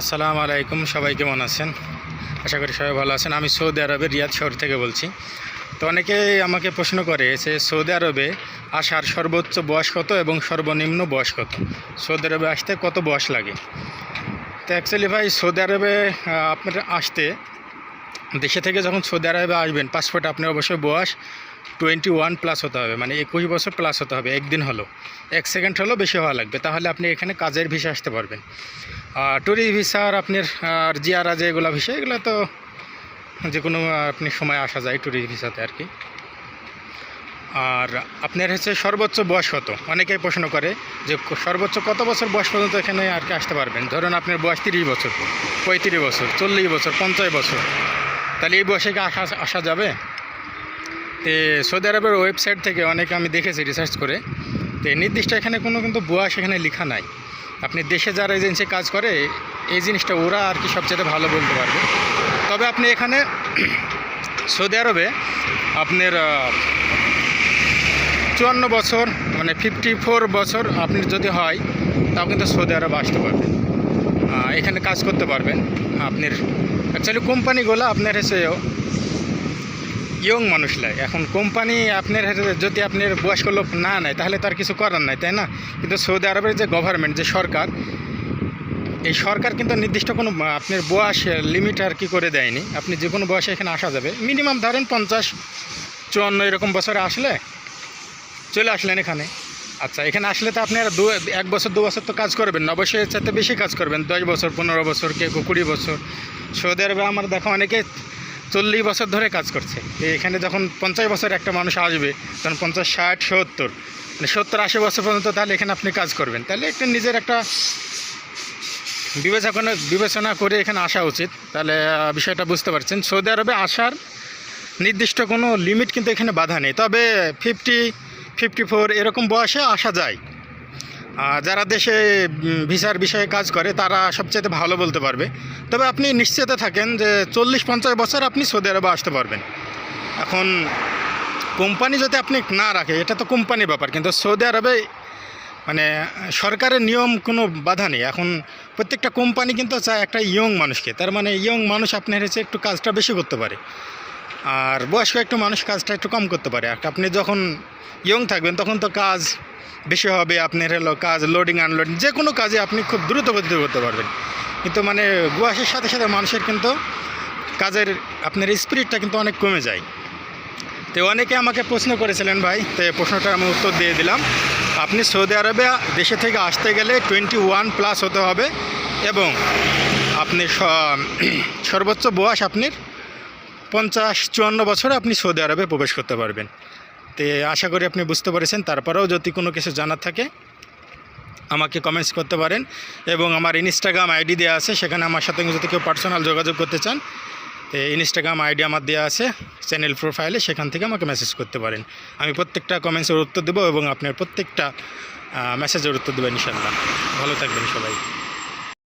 আসসালামু আলাইকুম, সবাই কেমন আছেন? আশা করি সবাই ভালো আছেন। আমি সৌদি আরবের রিয়াদ শহর থেকে বলছি। তো অনেকেই আমাকে প্রশ্ন করে যে সৌদি আরবে আসার সর্বোচ্চ বয়স কত এবং সর্বনিম্ন বয়স কত? সৌদি আরবে আসতে কত বয়স লাগে? তো অ্যাকচুয়ালি ভাই, সৌদি আরবে আপনার আসতে দেশে থেকে যখন সৌদি আরবে আসবেন পাসপোর্ট আপনার অবশ্যই বয়স টোয়েন্টি ওয়ান প্লাস হতে হবে মানে একুশ বছর প্লাস হতে হবে, একদিন হলো। এক সেকেন্ড হলেও বেশি হওয়া লাগবে, তাহলে আপনি এখানে কাজের ভিসা আসতে পারবেন। আর ট্যুরিস্ট ভিসা আর আপনার, আর জিয়ারা যেগুলো ভিসা এগুলো তো যে কোনো আপনি সময় আসা যায় ট্যুরিস্ট ভিসাতে আর কি। আর আপনার হচ্ছে সর্বোচ্চ বয়স কত? অনেকেই প্রশ্ন করে যে সর্বোচ্চ কত বছর বয়স পর্যন্ত এখানে আর কি আসতে পারবেন? ধরুন আপনার বয়স তিরিশ বছর, পঁয়ত্রিশ বছর, চল্লিশ বছর, পঞ্চাশ বছর। তাহলে এই বয়সে কি আসা আসা যাবে? তে সৌদি আরবের ওয়েবসাইট থেকে অনেকে আমি দেখেছি রিসার্চ করে। তো নির্দিষ্ট এখানে কোনো কিন্তু বয়স এখানে লেখা নাই। আপনি দেশে যারা এজেন্সি কাজ করে, এই জিনিসটা ওরা আর কি সবচেয়ে ভালো বলতে পারবে। তবে আপনি এখানে সৌদি আরবে আপনার চুয়ান্ন বছর মানে ফিফটি ফোর বছর আপনি যদি হয়, তাও কিন্তু সৌদি আরব আসতে পারবেন এখানে কাজ করতে পারবেন। আপনার অ্যাকচুয়ালি কোম্পানিগুলো আপনার হচ্ছে ইয়ং মানুষ লাই এখন কোম্পানি আপনার যদি আপনার বয়স্ক লোক না নেয়, তাহলে তার কিছু করার নাই, তাই না? কিন্তু সৌদি আরবের যে গভর্নমেন্ট যে সরকার, এই সরকার কিন্তু নির্দিষ্ট কোনো আপনার বয়স লিমিট আর কি করে দেয়নি। আপনি যে কোনো বয়সে এখানে আসা যাবে। মিনিমাম ধরেন পঞ্চাশ, চুয়ান্ন এরকম বছরে আসলে চলে আসলেন এখানে। আচ্ছা এখানে আসলে তো আপনি আর দু, এক বছর, দু বছর তো কাজ করবেন অবশ্যই চাইতে বেশি কাজ করবেন, দশ বছর, পনেরো বছর, কেউ কুড়ি বছর। সৌদি আরবে আমার দেখো অনেকে চল্লিশ বছর ধরে কাজ করছে। এখানে যখন পঞ্চাশ বছর একটা মানুষ আসবে, তখন পঞ্চাশ, ষাট, সত্তর। মানে সত্তর, আশি বছর পর্যন্ত তাহলে এখানে আপনি কাজ করবেন। তাহলে একটা নিজের একটা বিবেচনা বিবেচনা করে এখানে আসা উচিত। তাহলে বিষয়টা বুঝতে পারছেন। সৌদি আরবে আসার নির্দিষ্ট কোনো লিমিট কিন্তু এখানে বাধা নেই। তবে ফিফটি ফিফটি ফোর এরকম বয়সে আসা যায়। যারা দেশে ভিসার বিষয়ে কাজ করে, তারা সবচেয়ে ভালো বলতে পারবে। তবে আপনি নিশ্চিতে থাকেন যে চল্লিশ পঞ্চাশ বছর আপনি সৌদি আরবে আসতে পারবেন। এখন, কোম্পানি যদি আপনি না রাখে, এটা তো কোম্পানির ব্যাপার, কিন্তু সৌদি আরবে মানে সরকারের নিয়ম কোনো বাধা নেই। এখন, প্রত্যেকটা কোম্পানি কিন্তু চায় একটা ইয়ং মানুষকে। তার মানে ইয়ং মানুষ আপনার হচ্ছে একটু কাজটা বেশি করতে পারে। আর বয়স্ক একটু মানুষ কাজটা একটু কম করতে পারে। আর আপনি যখন ইয়ং থাকবেন, তখন তো কাজ বেশি হবে, আপনার হলো কাজ লোডিং আনলোডিং যে কোনো কাজে আপনি খুব দ্রুত গতিতে করতে পারবেন। কিন্তু মানে বয়সের সাথে সাথে মানুষের কিন্তু কাজের আপনার স্পিরিটটা কিন্তু অনেক কমে যায়। তো অনেকে আমাকে প্রশ্ন করেছিলেন ভাই, তো এই প্রশ্নটার আমি উত্তর দিয়ে দিলাম। আপনি সৌদি আরবে দেশে থেকে আসতে গেলে টোয়েন্টি ওয়ান প্লাস হতে হবে এবং আপনি সর্বোচ্চ বয়স আপনার পঞ্চাশ, চুয়ান্ন বছরে আপনি সৌদি আরবে প্রবেশ করতে পারবেন। তো আশা করি আপনি বুঝতে পেরেছেন। তারপরেও যদি কোনো কিছু জানার থাকে, আমাকে কমেন্টস করতে পারেন এবং আমার ইনস্টাগ্রাম আইডি দেওয়া আছে। সেখানে আমার সাথে যদি কেউ পার্সোনাল যোগাযোগ করতে চান, তো ইনস্টাগ্রাম আইডি আমার দেওয়া আছে চ্যানেল প্রোফাইলে সেখান থেকে আমাকে মেসেজ করতে পারেন। আমি প্রত্যেকটা কমেন্টসের উত্তর দেবো এবং আপনার প্রত্যেকটা মেসেজের উত্তর দেবেন ইনশাল্লাহ ভালো থাকবেন সবাই।